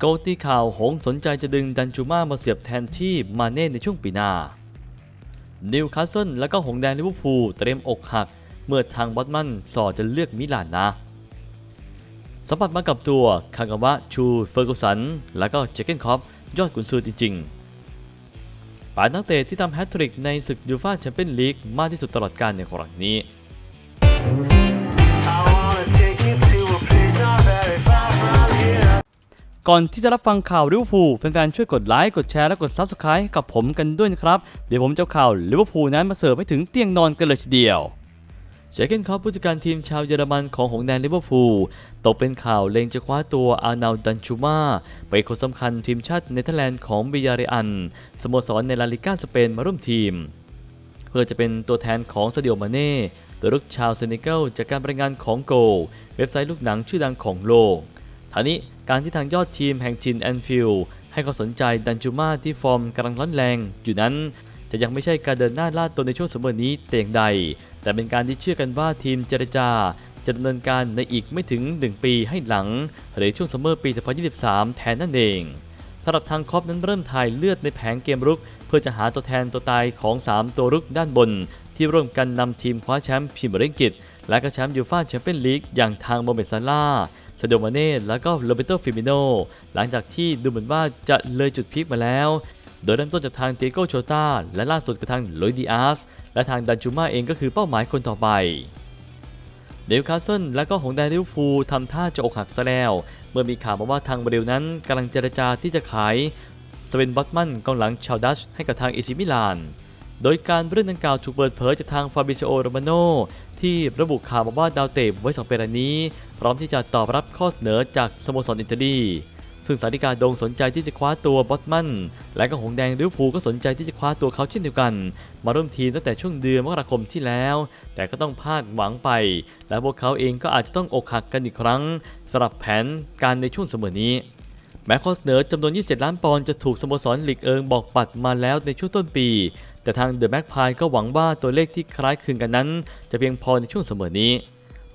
โกตีข่าวหงสนใจจะดึงดันจูมามาเสียบแทนที่มาเน่ในช่วงปีหน้า นิวคาสเซิลและก็หงแดงลิเวอร์พูลเตรียมอกหัก เมื่อทางบอตมันสอจะเลือกมิลานนะสัมผัสมากับตัวคางาวะชูเฟอร์กูสัน และก็เจเกนคอปยอดกุนซือจริงๆป่านักเตะที่ทำแฮตทริกในศึกยูฟ่าแชมเปี้ยนลีกมากที่สุดตลอดกาลในครั้งนี้ ก่อนที่จะรับฟังข่าวลิเวอร์พูลแฟนๆช่วยกดไลค์กดแชร์และกด Subscribe กับผมกันด้วยนะครับ เดี๋ยวผมจะข่าวลิเวอร์พูลนั้นมาเสิร์ฟให้ถึงเตียงนอนกันเลยทีเดียวเชคเกนคอปผู้จัดการทีมชาวเยอรมันของหงแดงลิเวอร์พูลตกเป็นข่าวเลงจะคว้าตัวอานาลดันชูมาไปคนสำคัญทีมชาติเนเธอร์แลนด์ของบิยาเรอันสโมสรในลาลิก้าสเปนมาร่วมทีม เพื่อจะเป็นตัวแทนของซาดิโอมาเน่ตัวรุกชาวเซเนกัลจากการรายงานของโก เว็บไซต์ลูกหนังชื่อดังของโลก ทางนี้การที่ทางยอดทีมแห่งจินแอนฟิลให้ความสนใจดันจูมาที่ฟอร์มกำลังร้อนแรงอยู่นั้น จะยังไม่ใช่การเดินหน้าล่าตัวในช่วงสมเมอนี้แต่อย่างใด แต่เป็นการที่เชื่อกันว่าทีมเจรจา จะดำเนินการในอีกไม่ถึง 1 ปีให้หลัง หรือช่วงซัมเมอร์ปี 2023 แทนนั่นเองสำหรับทางคอปนั้นเริ่มถ่ายเลือดในแผงเกมรุก เพื่อจะหาตัวแทนตัวตายของ 3 ตัวรุกด้านบน ที่ร่วมกันนำทีมคว้าแชมป์พรีเมียร์ลีกและก็แชมป์ยูฟ่าแชมเปี้ยนลีกอย่างทางโมเมซาร่า ซาโดมาเน่และก็โรเบโตฟิมิโนหลังจากที่ดูเหมือนว่าจะเลยจุดพีคมาแล้ว โดยเริ่มต้นจากทางเตโกโชตาและล่าสุดกับทางลุยดิอาสและทางดันจูมาเองก็คือเป้าหมายคนต่อไปเดวคาสเซิลและก็หงแดงลิเวอร์พูทำท่าจะอกหักซะแล้ว เมื่อมีข่าวมาว่าทางบราซิลนั้นกำลังเจรจาที่จะขายสเวนบอตมันกองหลังชาวดัชให้กับทางเอซิมิลาน โดยการเรื่องดังกล่าวถูกเปิดเผยจากทางฟาบิซิโอโรมาโนที่ระบุข่าวมาว่าดาวเตะไว้สองปีนี้ พร้อมที่จะตอบรับข้อเสนอจากสโมสรอิตาลี ซึ่งสาริกาโดงสนใจที่จะคว้าตัวบอตมัน และก็หงแดงลิวพูก็สนใจที่จะคว้าตัวเขาเช่นเดียวกัน มาร่วมทีมตั้งแต่ช่วงเดือนมกราคมที่แล้ว แต่ก็ต้องพลาดหวังไป และพวกเขาเองก็อาจจะต้องอกหักกันอีกครั้งสำหรับแผนการในช่วงเสมอนี้แม้ข้อเสนอจำนวน 27 ล้านปอนด์จะถูกสโมสรลีกเอิงบอกปัดมาแล้วในช่วงต้นปี แต่ทางเดอะแม็กพายก็หวังว่าตัวเลขที่คล้ายคลึงกันนั้น จะเพียงพอในช่วงเสมอนี้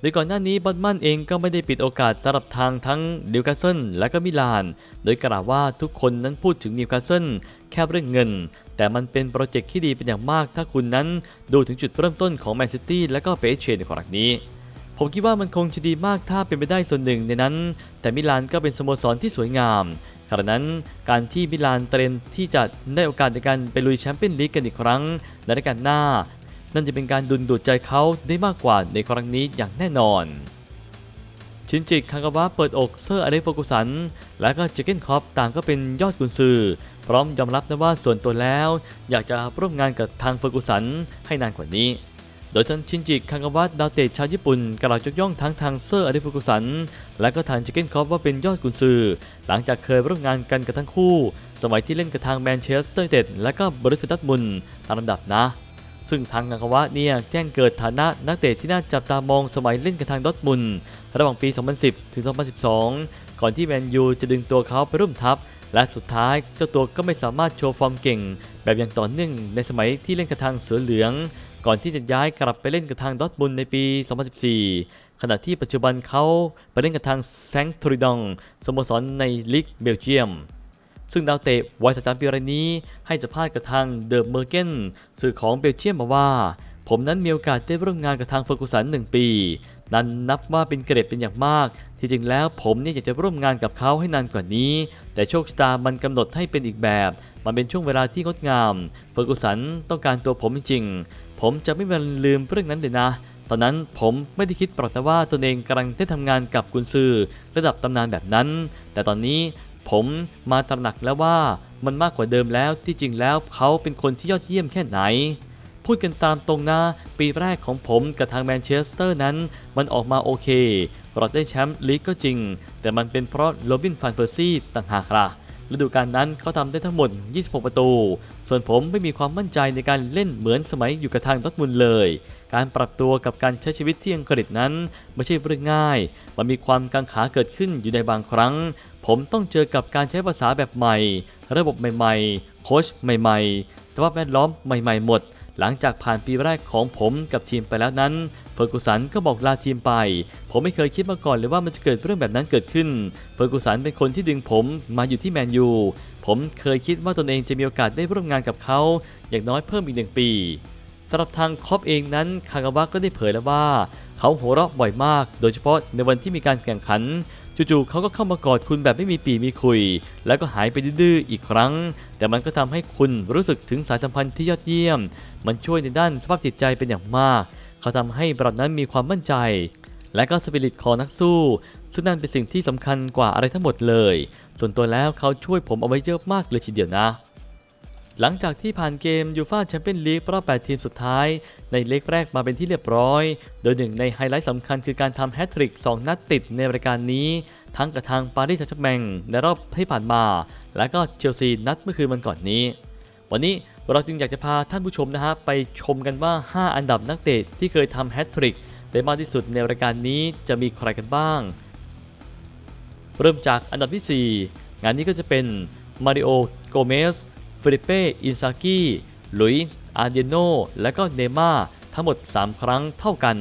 โดยก่อนหน้านี้บอตมันเองก็ไม่ได้ปิดโอกาสสำหรับทางทั้งนิวคาสเซิลและก็มิลาน โดยกล่าวว่าทุกคนนั้นพูดถึงนิวคาสเซิลแค่เรื่องเงิน แต่มันเป็นโปรเจกต์ที่ดีเป็นอย่างมาก ถ้าคุณนั้นดูถึงจุดเริ่มต้นของแมนซิตี้และก็เปเชในครั้งนี้ ผมคิดว่ามันคงจะดีมากถ้าเป็นไปได้ส่วนหนึ่งในนั้น แต่มิลานก็เป็นสโมสรที่สวยงาม ขณะนั้นการที่มิลานเตรียมที่จะได้โอกาสในการไปลุยแชมเปี้ยนลีกกันอีกครั้งในรายการหน้า นั่นจะเป็นการดุลดูดใจเขาได้มากกว่าในครั้งนี้อย่างแน่นอน ชินจิคางกาวะเปิดอกเซอร์อเล็กโฟกุสัน และก็เจเกนคอปต่างก็เป็นยอดกุนซือ พร้อมยอมรับนะว่าส่วนตัวแล้ว อยากจะร่วมงานกับทางเฟอร์กุสันให้นานกว่านี้ โดยท่านชินจิคางกาวะดาวเตะชาวญี่ปุ่นกล่าวยกย่องทั้งทางเซอร์อเล็กโฟกุสัน และก็ทางเจเก้นคอปว่าเป็นยอดกุนซือ หลังจากเคยร่วมงานกันกับทั้งคู่ สมัยที่เล่นกับทางแมนเชสเตอร์เต็ดและก็บริษัทดัตมุนตามลำดับนะ ซึ่งทางกังกาวะเนี่ยแจ้งเกิดฐานะนักเตะที่น่าจับตามองสมัยเล่นกับทางดอทมุนระหว่างปี 2010 ถึง 2012 ก่อนที่แมนยูจะดึงตัวเขาไปร่วมทัพและสุดท้ายเจ้าตัวก็ไม่สามารถโชว์ฟอร์มเก่ง แบบอย่างต่อเนื่องในสมัยที่เล่นกับทางเสือเหลือง ก่อนที่จะย้ายกลับไปเล่นกับทางดอทมุนในปี 2014 ขณะที่ปัจจุบันเขาไปเล่นกับทางแซงต์ทริดองสโมสรในลีกเบลเยียม ซึ่งดาวเตะวัย33ปีรายนี้ให้สัมภาษณ์กับทางเดอะเมอร์เกนสื่อของเบลเยียมมาว่า ผมนั้นมีโอกาสได้ร่วมงานกับทางเฟอร์กูสันหนึ่งปี นั่นนับว่าเป็นเกรดเป็นอย่างมาก ที่จริงแล้วผมเนี่ยอยากจะร่วมงานกับเขาให้นานกว่านี้ แต่โชคชะตามันกำหนดให้เป็นอีกแบบ มันเป็นช่วงเวลาที่งดงาม เฟอร์กูสันต้องการตัวผมจริง ผมจะไม่มีวันลืมเรื่องนั้นเลยนะ ตอนนั้นผมไม่ได้คิดปรอกแต่ว่าตนเองกำลังได้ทำงานกับกุนซือระดับตำนานแบบนั้น แต่ตอนนี้ผมมาตระหนักแล้วว่ามันมากกว่าเดิมแล้วที่จริงแล้วเขาเป็นคนที่ยอดเยี่ยมแค่ไหน พูดกันตามตรงนะปีแรกของผมกับทางแมนเชสเตอร์นั้น มันออกมาโอเคเราได้แชมป์ลีกก็จริง แต่มันเป็นเพราะโรบินฟานเพอร์ซี่ต่างหากล่ะ ฤดูกาลนั้นเขาทำได้ทั้งหมด 26 ประตู ส่วนผมไม่มีความมั่นใจในการเล่นเหมือนสมัยอยู่กับทางดอทมุนเลย การปรับตัวกับการใช้ชีวิตที่อังกฤษนั้น ไม่ใช่เรื่องง่าย มันมีความกังขาเกิดขึ้นอยู่ในบางครั้ง ผมต้องเจอกับการใช้ภาษาแบบใหม่ ระบบใหม่ๆ โค้ชใหม่ๆสภาพแวดล้อมใหม่ๆหมด หลังจากผ่านปีแรกของผมกับทีมไปแล้วนั้น เฟอร์กูสันก็บอกลาทีมไป ผมไม่เคยคิดมาก่อนเลยว่ามันจะเกิดเรื่องแบบนั้นเกิดขึ้น เฟอร์กูสันเป็นคนที่ดึงผมมาอยู่ที่แมนยู ผมเคยคิดว่าตนเองจะมีโอกาสได้ร่วมงานกับเขา อย่างน้อยเพิ่มอีกหนึ่งปีสำหรับทางคอปเองนั้นคางาวะก็ได้เผยแล้วว่า เขาหัวเราะบ่อยมาก โดยเฉพาะในวันที่มีการแข่งขันจู่ๆเขาก็เข้ามากอดคุณแบบไม่มีปีมีคุย แล้วก็หายไปดื้อๆอีกครั้ง แต่มันก็ทำให้คุณรู้สึกถึงสายสัมพันธ์ที่ยอดเยี่ยม มันช่วยในด้านสภาพจิตใจเป็นอย่างมาก เขาทำให้เรานั้นมีความมั่นใจ และก็สปิริตของนักสู้ ซึ่งนั่นเป็นสิ่งที่สำคัญกว่าอะไรทั้งหมดเลย ส่วนตัวแล้วเขาช่วยผมเอาไว้เยอะมากเลยทีเดียวนะ หลังจากที่ผ่านเกมยูฟาแชมเปี้ยนลีกรอบ 8 ทีมสุดท้าย ในเล็กแรกมาเป็นที่เรียบร้อย โดยหนึ่งในไฮไลท์สำคัญคือการทำแฮตทริก 2 นัดติดในรายการนี้ ทั้งกับทางปารีสแซงต์แชร์แมงในรอบที่ผ่านมา และก็เชลซีนัดเมื่อคืนวันก่อนนี้ วันนี้ เราจึงอยากจะพาท่านผู้ชมนะฮะไปชมกันว่า 5 อันดับนักเตะที่เคยทำแฮตทริกได้มากที่สุดในรายการนี้จะมีใครกันบ้าง เริ่มจากอันดับที่ 4 งานนี้ก็จะเป็นมาริโอโกเมสฟิลิเป้อินซากิลุยอาร์เดโน และก็เนม่าทั้งหมด 3 ครั้งเท่ากัน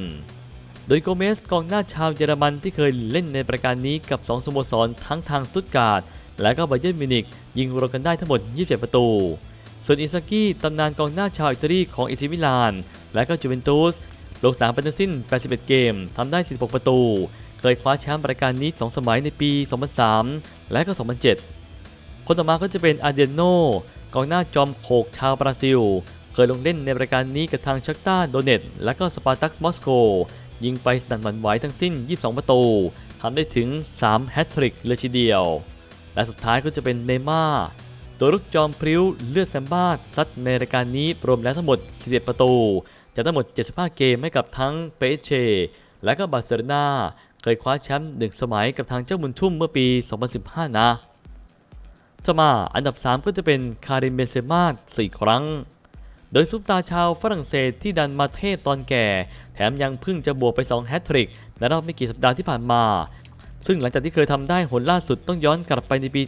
โดยโกเมสกองหน้าชาวเยอรมันที่เคยเล่นในรายการนี้กับ 2 สโมสรทั้งทางสตุตการ์ดและก็ไบเยร์นมิวนิกยิงรวมกันได้ทั้งหมด 27 ประตู ส่วนอินซากิตำนานกองหน้าชาวอิตาลีของอิซิมิลาน และก็จูเวนตุสลงสนามไปทั้งสิ้น 81 เกมทำได้46ประตู เคยคว้าแชมป์รายการนี้ 2 สมัยในปี 2003 และก็ 2007 คนต่อมาก็จะเป็นอาเดโนกองหน้าจอมโขกชาวบราซิล เคยลงเล่นในรายการนี้กับทางชักตาโดเนตและก็สปาร์ตักมอสโก ยิงไปสนั่นหวั่นไหวทั้งสิ้น 22 ประตูทำได้ถึง 3 แฮตทริกเลยทีเดียว และสุดท้ายก็จะเป็นเนม่า ตัวลูกจอมพริ้วเลือดแซมบ้าซัดในรายการนี้รวมแล้วทั้งหมด 11 ประตู จากทั้งหมด 75 เกมให้กับทั้งเปเช และก็บาร์เซโลนาเคยคว้าแชมป์หนึ่งสมัยกับทางเจ้ามุนทุ่มเมื่อปี 2015 นะต่อมาอันดับ 3 ก็จะเป็นคาริมเบนเซม่า4 ครั้ง โดยซุปตาชาวฝรั่งเศสที่ดันมาเทศตอนแก่ แถมยังเพิ่งจะบวกไป 2 แฮตทริกในรอบไม่กี่สัปดาห์ที่ผ่านมา ซึ่งหลังจากที่เคยทำได้หนล่าสุดต้องย้อนกลับไปในปี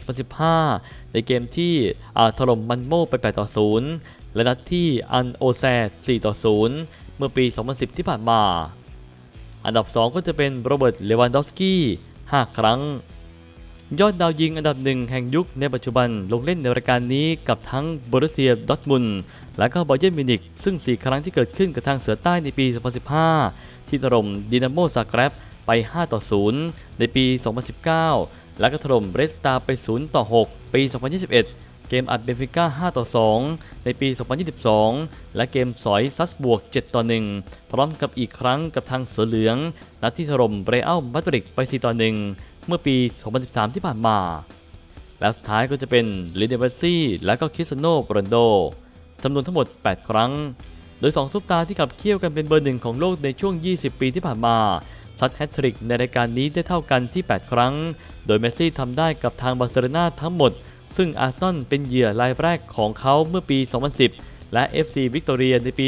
2015 ในเกมที่ถล่มมันโมไป 8 ต่อ 0 และนัดที่อันโอแซ4ต่อ 0 เมื่อปี 2010 ที่ผ่านมา อันดับ 2 ก็จะเป็นโรเบิร์ต เลวันดอฟสกี้ 5 ครั้ง ยอดดาวยิงอันดับหนึ่งแห่งยุคในปัจจุบันลงเล่นในรายการนี้กับทั้งบรูเซียดอทมุนและก็บอเยนมินิกซึ่ง 4 ครั้งที่เกิดขึ้นกับทางเสือใต้ในปี 2015 ที่ถล่มดินาโมซาแกรบ ไป 5 ต่อ 0 ในปี 2019 และก็ถล่มเรสตาไป 0 ต่อ 6 ปี 2021 เกมอัดเบนฟิก้า 5 ต่อ 2 ในปี 2022 และเกมสอยซัสบวก 7 ต่อ 1 พร้อมกับอีกครั้งกับทางเสือเหลือง นัดที่ถล่มเรอัลมาดริดไป 4 ต่อ 1 เมื่อปี 2013 ที่ผ่านมา และสุดท้ายก็จะเป็นลิเดเวซี่และก็คริสเตียโนโรนัลโดจำนวนทั้งหมด 8 ครั้ง โดย 2 ซุปตาร์ที่ขับเคี่ยวกันเป็นเบอร์หนึ่งของโลกในช่วง 20 ปีที่ผ่านมา ซัดแฮตทริกในรายการนี้ได้เท่ากันที่ 8 ครั้ง โดยเมสซี่ทำได้กับทางบาร์เซโลนาทั้งหมด ซึ่งอาร์เซนอลเป็นเหยื่อรายแรกของเขาเมื่อปี 2010 และ FC วิกตอเรียในปี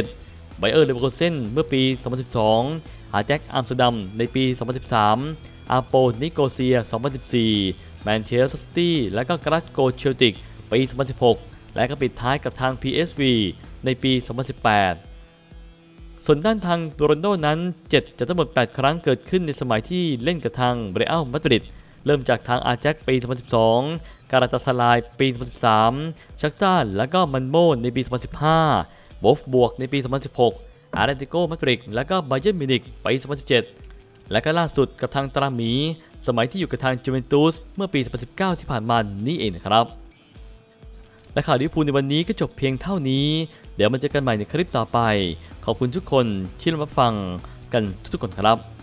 2011 ไบเออร์เลเวอร์โกเซนเมื่อปี 2012 อาแจ็คอัมสเตอร์ดัมในปี 2013 อาโปนิโกเซีย 2014 แมนเชสเตอร์ซิตี้ และก็กราสโกเชลติกปี 2016 และก็ปิดท้ายกับทาง PSV ในปี 2018 ส่วนด้านทางโรนลโดนั้น 7 จากทั้งหมด 8 ครั้งเกิดขึ้นในสมัยที่เล่นกับทางเรอัลมาดริดเริ่มจากทางอาแจ็คปี 2012 การาตาสลายปี 2013 ชักซ่าและก็มันโมในปี 2015บอฟบวกในปี 2016 อาร์เรติโกมาดริดและก็บาเยอร์มิวนิกปี 2017 และก็ล่าสุดกับทางตราหมี สมัยที่อยู่กับทางจูเวนตุสเมื่อปี 2019 ที่ผ่านมานี่เองนะครับ และข่าวลิเวอร์พูลในวันนี้ก็จบเพียงเท่านี้ เดี๋ยวมาเจอกันใหม่ในคลิปต่อไป ขอบคุณทุกคนที่รับฟังกันทุกๆคนครับ